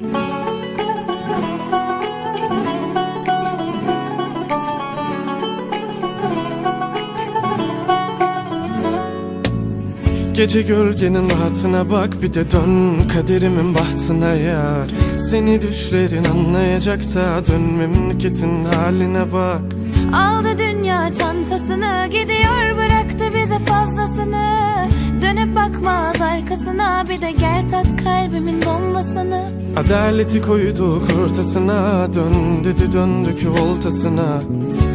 Gece gölgenin rahatına bak bir de dön kaderimin bahtına yar. Seni düşlerin anlayacak da dön memleketin haline bak. Aldı dünya çantasını gidiyor bıraktı Adaleti koyduk ortasına Dön dedi döndük voltasına.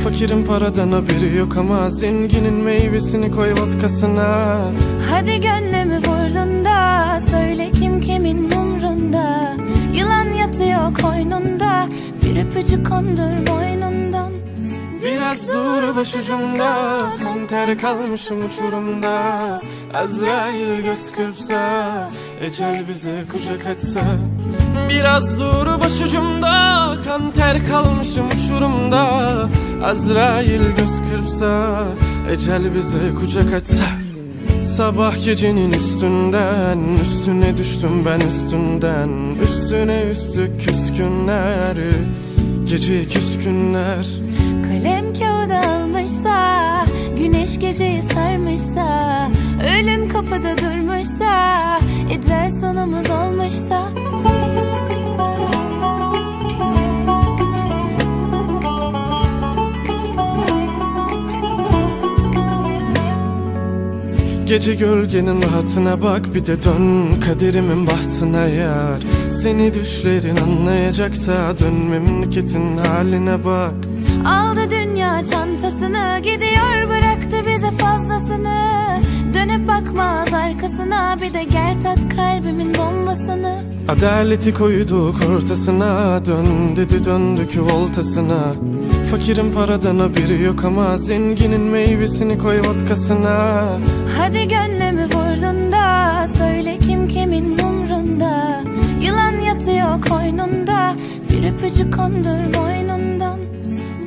Fakirin paradan haberi yok ama Zenginin meyvesini koy vodkasına. Hadi gönlümü vurdun da söyle kim kimin umrunda. Yılan yatıyor koynunda bir öpücük kondur boynundan Biraz dur başucumda Kan ter kalmışım uçurumda. Azrail göz kırpsa Ecel bize kucak açsa. Biraz dur başucumda Kan ter kalmışım uçurumda. Azrail göz kırpsa Ecel bize kucak açsa. Sabah gecenin üstünden Üstüne düştüm ben üstünden. Üstüne üstlük küskünler Gece küskünler Ölüm kapıda durmuşsa Ecel sonumuz olmuşsa. Gece gölgenin rahatına bak bir de dön kaderimin bahtına yar. Seni düşlerin anlayacak da dön memleketin haline bak. Aldı dünya çantasını gidiyor bıraktı bize fazlasını bir de gel tat kalbimin bombasını. Adaleti koyduk ortasına dön dedi döndük voltasına Fakirin paradan haberi yok ama zenginin meyvesini koy vodkasına. Hadi gönlümü vurdun da söyle kim kimin umrunda. Yılan yatıyor koynunda bir öpücük kondur boynundan